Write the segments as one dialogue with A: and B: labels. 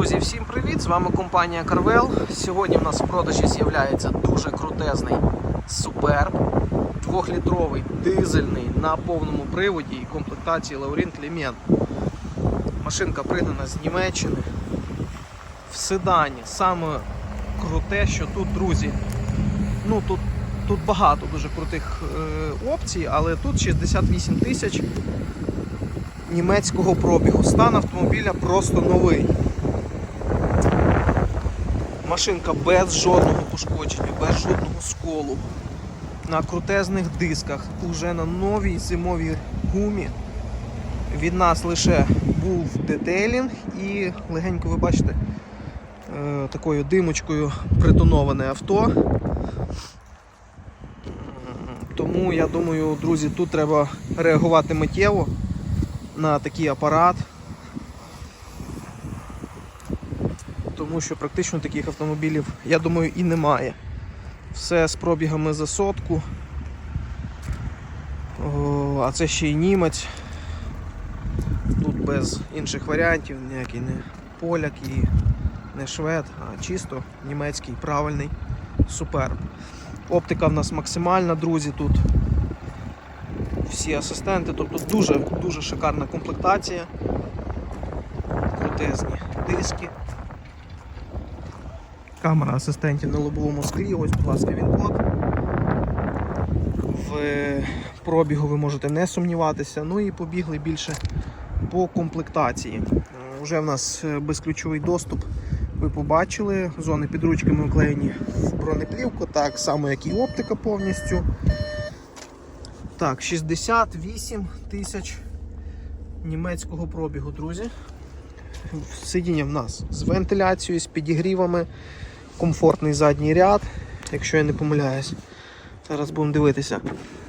A: Друзі, всім привіт! З вами компанія Carvel. Сьогодні в нас в продажі з'являється дуже крутезний Superb, 2-літровий дизельний на повному приводі і комплектації Laurent Клімент. Машинка пригнана з Німеччини. В седані. Саме круте, що тут, друзі, ну тут, тут багато дуже крутих е, опцій, але тут 68 тисяч німецького пробігу. Стан автомобіля просто новий. Машинка без жодного пошкодження, без жодного сколу. На крутезних дисках, уже на новій зимовій гумі. Від нас лише був детейлінг і легенько ви бачите е, такою димочкою притоноване авто. Тому я думаю, друзі, тут треба реагувати миттєво на такий апарат. Що практично таких автомобілів, я думаю, і немає. Все з пробігами за сотку. О, а це ще й німець. Тут без інших варіантів, ніякий не поляк і не швед, а чисто німецький правильний суперб. Оптика в нас максимальна, друзі, тут всі асистенти, тобто дуже дуже шикарна комплектація. Крутезні диски. Камера асистентів на лобовому склі, ось, будь ласка, він код. В пробігу ви можете не сумніватися. Ну і побігли більше по комплектації. Е, Уже в нас е, безключовий доступ. Ви побачили, зони під ручками вклеєні в бронеплівку, так само як і оптика повністю. Так, 68 тисяч німецького пробігу, друзі. Сидіння в нас з вентиляцією, з підігрівами, комфортний задній ряд, якщо я не помиляюсь. Зараз будемо дивитися.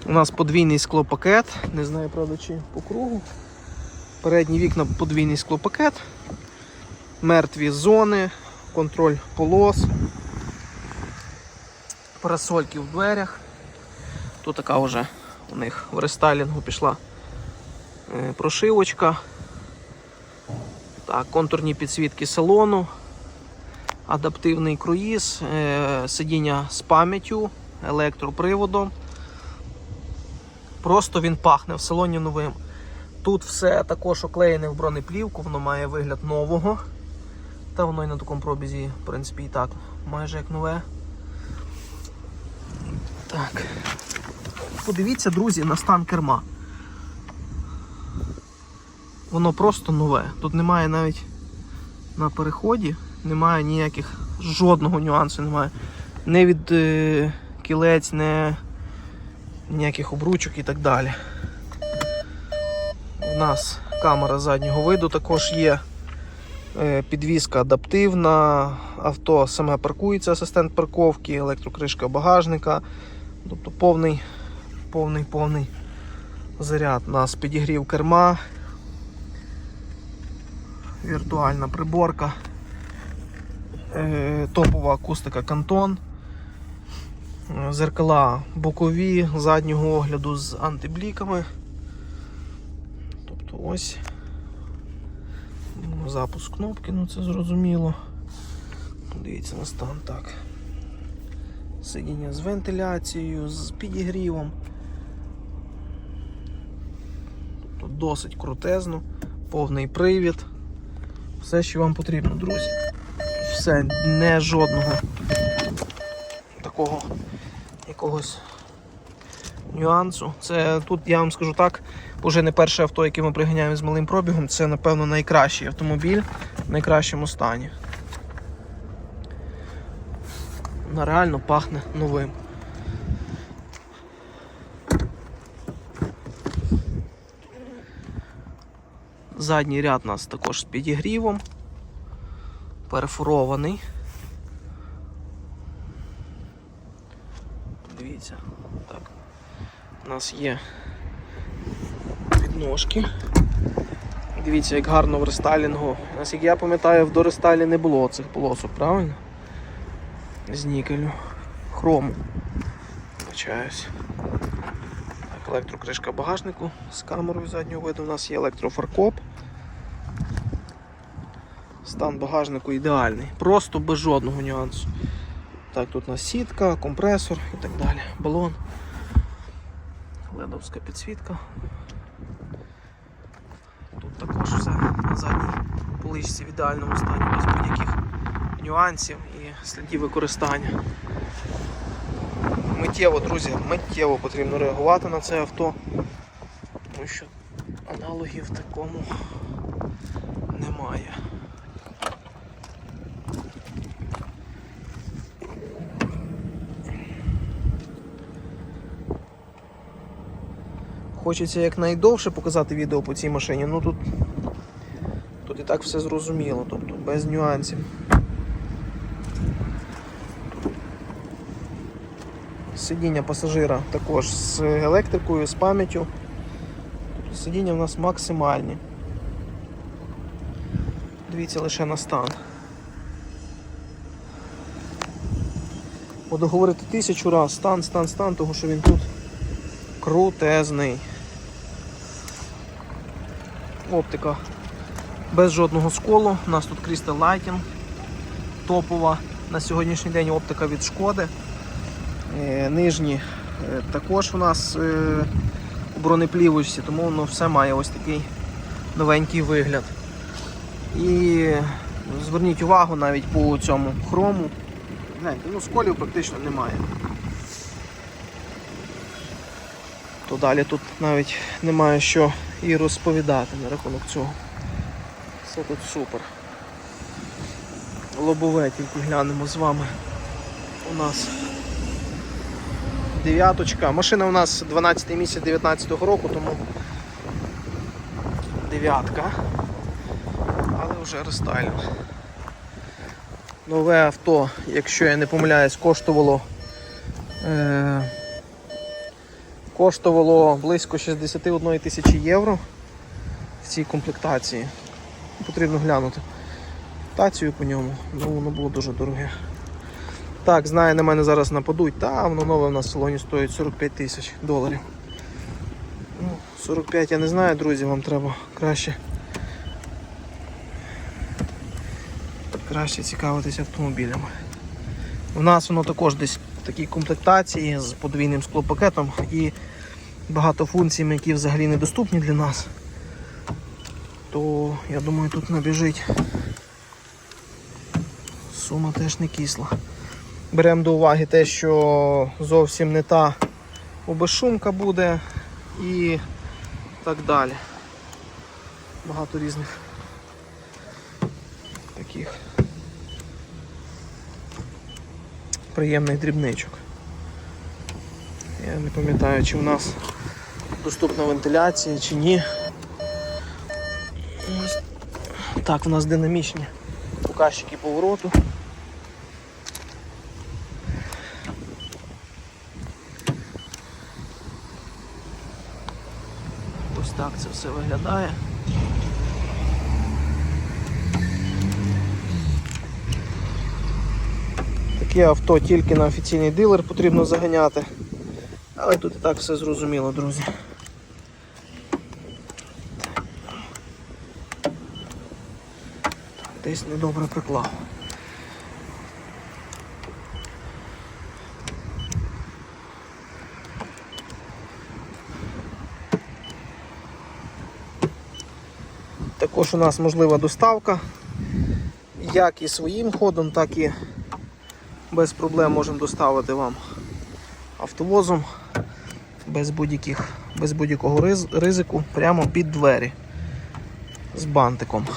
A: У нас подвійний склопакет, не знаю, правда, чи по кругу. Передні вікна подвійний склопакет, мертві зони, контроль полос, парасольки в дверях. Тут така вже у них в рестайлінгу пішла е, прошивочка. Так, контурні підсвітки салону, адаптивний круїз, е, сидіння з пам'яттю, електроприводом. Просто він пахне в салоні новим. Тут все також оклеєне в бронеплівку, воно має вигляд нового. Та воно і на такому пробізі, в принципі, і так, майже як нове. Так. Подивіться, друзі, на стан керма. Воно просто нове. Тут немає навіть на переході, немає ніяких жодного нюансу немає. Не від е, кілець, не ніяких обручок і так далі. У нас камера заднього виду також є. Е, Підвізка адаптивна, авто саме паркується, асистент парковки, електрокришка багажника. Тобто повний, повний, повний заряд. У нас підігрів керма, віртуальна приборка, топова акустика Кантон, е, зеркала бокові заднього огляду з антибліками. Тобто ось ну, запуск кнопки, ну це зрозуміло. Дивіться на стан так. Сидіння з вентиляцією, з підігрівом. Тобто досить крутезно, повний привід. Все, що вам потрібно, друзі. Все, не жодного такого якогось нюансу. Це тут, я вам скажу так, вже не перше авто, яке ми приганяємо з малим пробігом, це, напевно, найкращий автомобіль в найкращому стані. Вона реально пахне новим. Задній ряд у нас також з підігрівом, перфорований. Дивіться, так. У нас є підножки. Дивіться, як гарно в рестайлінгу. Наскільки я пам'ятаю, в дорестайлі не було цих полосок, правильно? З нікелю. Хрому. Вибачаюсь. Електрокришка багажнику з камерою заднього виду. У нас є електрофаркоп. Стан багажнику ідеальний. Просто без жодного нюансу. Так, тут у нас сітка, компресор і так далі. Балон. Ледовська підсвітка. Тут також все на задній поличці в ідеальному стані, без будь-яких нюансів і слідів використання. Миттєво, друзі, миттєво потрібно реагувати на це авто, тому що аналогів такому немає. Хочеться якнайдовше показати відео по цій машині, ну тут, тут і так все зрозуміло, тобто без нюансів. Сидіння пасажира також з електрикою, з пам'яттю. Тобто сидіння в нас максимальні. Дивіться лише на стан. Буду говорити тисячу раз стан, стан, стан, того що він тут крутезний. Оптика без жодного сколу. У нас тут Crystal Lighting топова. На сьогоднішній день оптика від шкоди. Е, Нижні е, також у нас е, у бронеплівочці, тому воно все має ось такий новенький вигляд. І зверніть увагу навіть по цьому хрому. Гляньте, ну сколів практично немає. То далі тут навіть немає що і розповідати на рахунок цього. Все тут супер. Лобове тільки глянемо з вами. У нас дев'яточка. Машина у нас 12 місяць 19 року, тому дев'ятка. Але вже рестайлінг. Нове авто, якщо я не помиляюсь, коштувало. Е- коштувало близько 61 тисячі євро в цій комплектації. Потрібно глянути. Комплектацію по ньому, ну воно було дуже дороге. Так, знає, на мене зараз нападуть, та воно нове в нас в салоні стоїть 45 тисяч доларів. Ну, 45 я не знаю, друзі, вам треба краще. Краще цікавитися автомобілями. У нас воно також десь в такій комплектації з подвійним склопакетом і багато функцій, які взагалі недоступні для нас. То я думаю тут набіжить. Сума теж не кисла. Беремо до уваги те, що зовсім не та обезшумка буде і так далі. Багато різних таких приємних дрібничок. Я не пам'ятаю, чи в нас доступна вентиляція, чи ні. Так, у нас динамічні показчики повороту. Ось так це все виглядає. Таке авто тільки на офіційний дилер потрібно заганяти. Але тут і так все зрозуміло, друзі. Десь недобре приклав. Також у нас можлива доставка, як і своїм ходом, так і без проблем можемо доставити вам автовозом без будь-яких, без будь-якого риз- ризику прямо під двері з бантиком.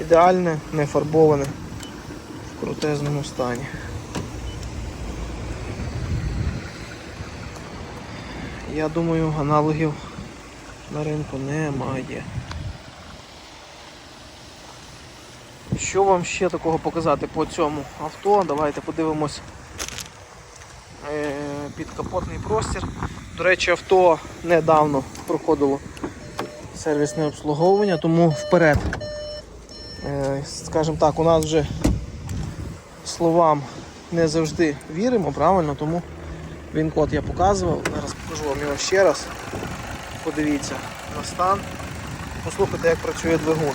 A: Ідеальне, не фарбоване, в крутезному стані. Я думаю, аналогів на ринку немає. Що вам ще такого показати по цьому авто? Давайте подивимось е, підкапотний простір. До речі, авто недавно проходило сервісне обслуговування, тому вперед. Е, Скажімо так, у нас вже словам не завжди віримо, правильно, тому він код я показував. Зараз покажу вам його ще раз. Подивіться на стан. Послухайте, як працює двигун.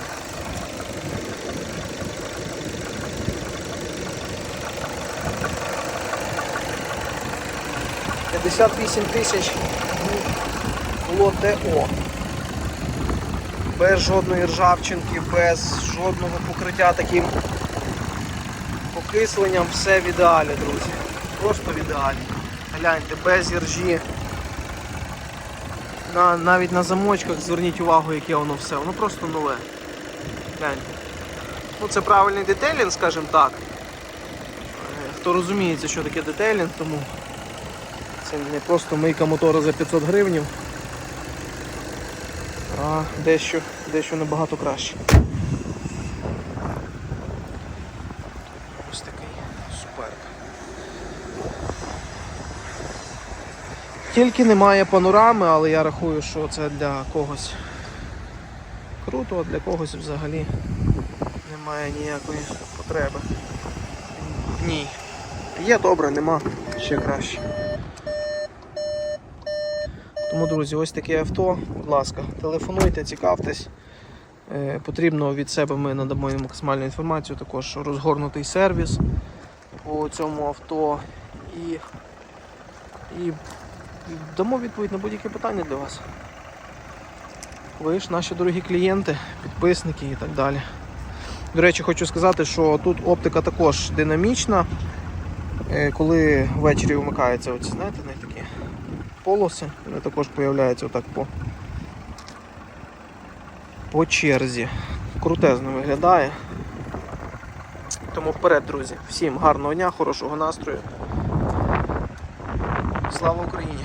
A: «58 тисяч було. Без жодної ржавчинки, без жодного покриття таким покисленням, все в ідеалі, друзі. Просто в ідеалі. Гляньте, без іржі. На, навіть на замочках зверніть увагу, яке воно все. Воно просто нове. Гляньте. Ну, це правильний детейлінг, скажімо так. Е, Хто розуміється, що таке детейлінг, тому це не просто мийка мотора за 500 гривнів, а дещо, дещо набагато краще. Ось такий суперб. Тільки немає панорами, але я рахую, що це для когось круто, а для когось взагалі немає ніякої потреби. в ній. Є добре, нема ще краще. Тому, друзі, ось таке авто, будь ласка, телефонуйте, цікавтесь. Е, Потрібно від себе ми надамо максимальну інформацію, також розгорнутий сервіс по цьому авто і, і дамо відповідь на будь-які питання для вас. Ви ж наші дорогі клієнти, підписники і так далі. До речі, хочу сказати, що тут оптика також динамічна. Е, Коли ввечері вмикаються оці, знаєте, не такі полоси, вони також з'являються отак по, по черзі. Крутезно виглядає. Тому вперед, друзі. Всім гарного дня, хорошого настрою. Слава Україні!